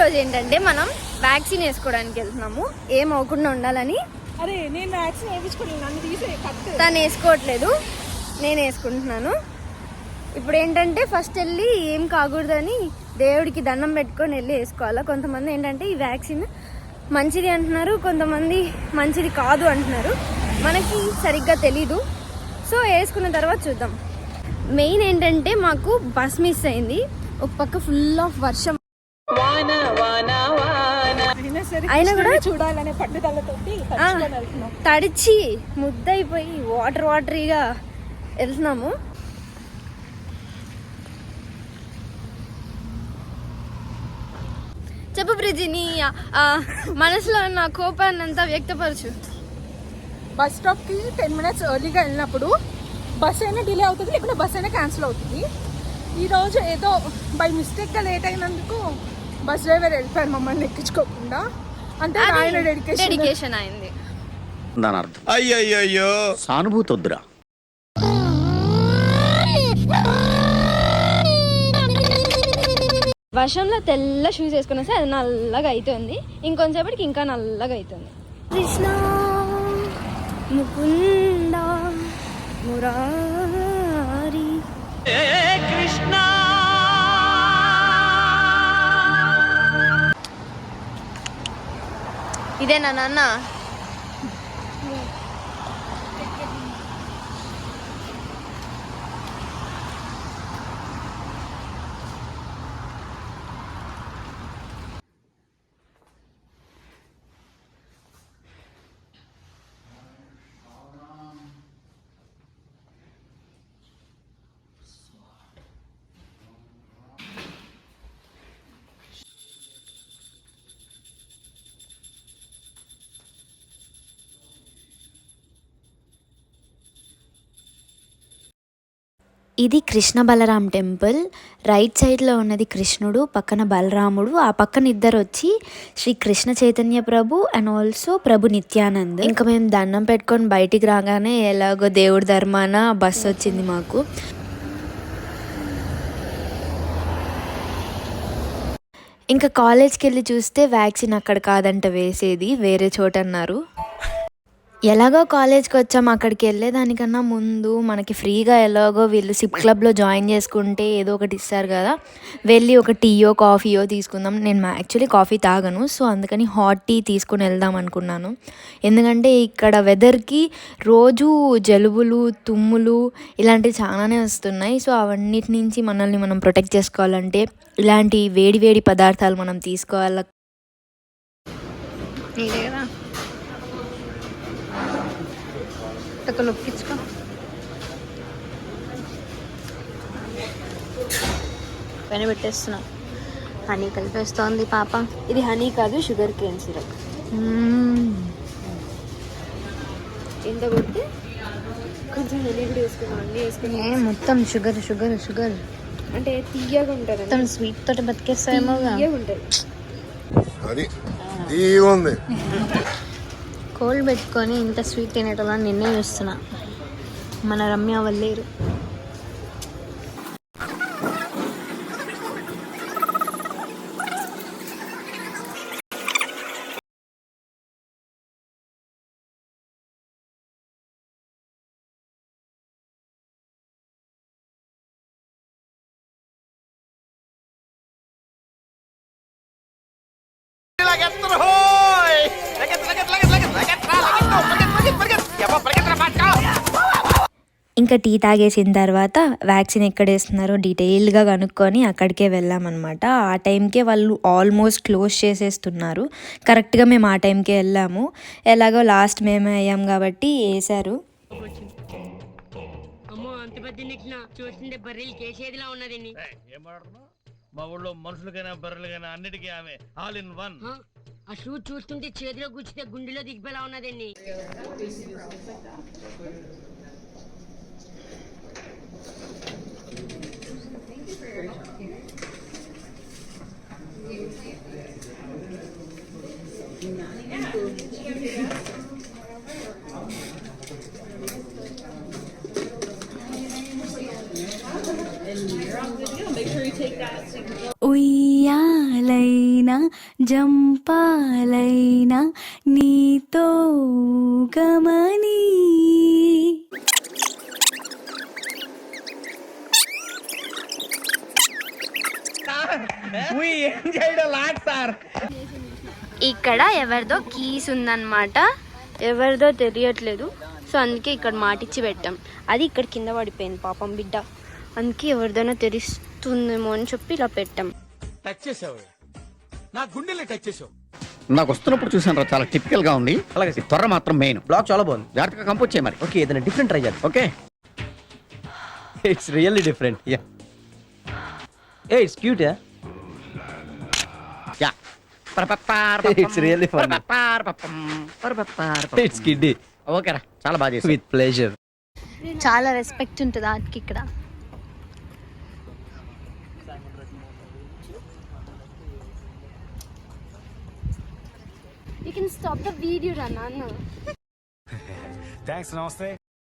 రోజు ఏంటంటే మనం వ్యాక్సిన్ వేసుకోవడానికి వెళ్తున్నాము. ఏం అవ్వకుండా ఉండాలని. అరే నేను వ్యాక్సిన్ వేయించుకోలేదు. తను వేసుకోవట్లేదు. నేను వేసుకుంటున్నాను. ఇప్పుడు ఏంటంటే ఫస్ట్ వెళ్ళి ఏం కాకూడదని దేవుడికి దండం పెట్టుకొని వెళ్ళి వేసుకోవాలా? కొంతమంది ఏంటంటే ఈ వ్యాక్సిన్ మంచిది అంటున్నారు కొంతమంది మంచిది కాదు అంటున్నారు. మనకి సరిగ్గా తెలీదు. సో వేసుకున్న తర్వాత చూద్దాం. మెయిన్ ఏంటంటే మాకు బస్ మిస్ అయింది. ఒక పక్క ఫుల్ ఆఫ్ వర్షం అయినా కూడా- చూడాలనే పట్టుదలతోటి వెళ్తున్నాం. తడిచి ముద్దయిపోయి వాటర్ వాటరీగా వెళ్తున్నాము. చెప్పు ప్రిజి నీ మనసులో ఉన్న కోపాన్ని అంతా వ్యక్తపరచు. బస్ స్టాప్కి టెన్ మినిట్స్ ఎర్లీగా వెళ్ళినప్పుడు బస్ అయినా డిలే అవుతుంది లేకుంటే బస్ అయినా క్యాన్సిల్ అవుతుంది. ఈ రోజు ఏదో బై మిస్టేక్గా లేట్ అయినందుకు బస్ డ్రైవర్ వెళ్ళిపోయారు మమ్మల్ని ఎక్కించుకోకుండా. అంటే ఆయన డెడికేషన్ డెడికేషన్ అయింది. దాని అర్థం. అయ్యయ్యో సానుభూతి వద్దురా వర్షంలో తెల్ల షూస్ వేసుకుని వస్తే అది నల్లగా అవుతుంది ఇంకొంచెంసేపటికి ఇంకా నల్లగా అవుతుంది కృష్ణ ముకుంద మురారి ఇదేనా నాన్న? ఇది కృష్ణ బలరాం టెంపుల్. రైట్ సైడ్లో ఉన్నది కృష్ణుడు పక్కన బలరాముడు. ఆ పక్కన ఇద్దరు వచ్చి శ్రీ కృష్ణ చైతన్య ప్రభు అండ్ ఆల్సో ప్రభు నిత్యానంద్. ఇంకా మేము దండం పెట్టుకొని బయటికి రాగానే ఎలాగో దేవుడి ధర్మాన బస్సు వచ్చింది మాకు. ఇంకా కాలేజ్కి వెళ్ళి చూస్తే వ్యాక్సిన్ అక్కడ కాదంట వేసేది వేరే చోట అన్నారు ఎలాగో కాలేజ్కి వచ్చాం అక్కడికి వెళ్ళేదానికన్నా ముందు మనకి ఫ్రీగా ఎలాగో వీళ్ళు సిప్ క్లబ్లో జాయిన్ చేసుకుంటే ఏదో ఒకటి ఇస్తారు కదా. వెళ్ళి ఒక టీయో కాఫీయో తీసుకుందాం. నేను యాక్చువల్లీ కాఫీ తాగను. సో అందుకని హాట్ టీ తీసుకుని వెళ్దాం అనుకున్నాను. ఎందుకంటే ఇక్కడ వెదర్కి రోజు జలుబులు తుమ్ములు ఇలాంటివి చాలానే వస్తున్నాయి. సో అవన్నిటి నుంచి మనల్ని మనం ప్రొటెక్ట్ చేసుకోవాలంటే ఇలాంటి వేడి వేడి పదార్థాలు మనం తీసుకోవాలి ఇదే కదా ఒక నొక్కించుకో పైన పెట్టేస్తున్నాం హనీ కలిపేస్తోంది పాప ఇది హనీ కాదు షుగర్ కేన్ సిరప్ ఎంత కొడితే కొంచెం హనీ కూడా వేసుకున్నాం అన్నీ వేసుకున్నాం ఏ మొత్తం షుగర్ షుగర్ షుగర్ అంటే తీయగా ఉంటుంది మొత్తం స్వీట్ తోటి బతికేస్తాయేమో తీయగా ఉంటుంది. అది తీగుంది కోల్డ్ పెట్టుకొని ఇంత స్వీట్ తినేటోళ్ళని నిన్నే చూస్తున్నా. మన రమ్య వల్లేరు ఇంకా టీ తాగేసిన తర్వాత వ్యాక్సిన్ ఎక్కడ వేస్తున్నారో డీటెయిల్గా కనుక్కొని అక్కడికే వెళ్ళామన్నమాట. ఆ టైంకే వాళ్ళు ఆల్మోస్ట్ క్లోజ్ చేసేస్తున్నారు. కరెక్ట్గా మేము ఆ టైంకే వెళ్ళాము. ఎలాగో లాస్ట్ మేమే అయ్యాం కాబట్టి వేశారు మా ఊళ్ళో మనుషులకైనా బర్రెలకైనా అన్నిటికీ ఆమె. ఆల్ ఇన్ వన్ ఆ, ఆ షూ చూస్తుంటే చేతిలో గుచ్చితే గుండెలో దిగిపోయేలా ఉన్నదండి. ఉయ్యాలైనా జంపాలైనా నీతో గమనీ ఇక్కడ ఎవరిదో కీస్ ఉందన్నమాట. ఎవరిదో తెలియట్లేదు. సో అందుకే ఇక్కడ మాటిచ్చి పెట్టాం. అది ఇక్కడ కింద పడిపోయింది పాపం బిడ్డ. అందుకే ఎవరిదైనా తెలుస్తుందేమో అని చెప్పి ఇలా పెట్టాం. టచ్ చేసావు నా గుండెల్ని టచ్ చేసావు. నాకు వస్తున్నప్పుడు చూసాను రా చాలా టిపికల్గా ఉంది. అలాగే త్వర మాత్రం మెయిన్ బ్లాగ్ చాలా బాగుంది. జాగ్రత్తగా కంపోజ్ చేయ మరి. ఓకే ఏదైనా డిఫరెంట్ ట్రై చేద్దాం. Okay it's really different yeah A it's cute yeah It's really funny. It's kiddie ఓకేరా చాలా బాగా చేసి విత్ ప్లెజర్ చాలా రెస్పెక్ట్ ఉంటుంది ఆర్ట్కి ఇక్కడ you can stop the video run అన్న థ్యాంక్స్ నమస్తే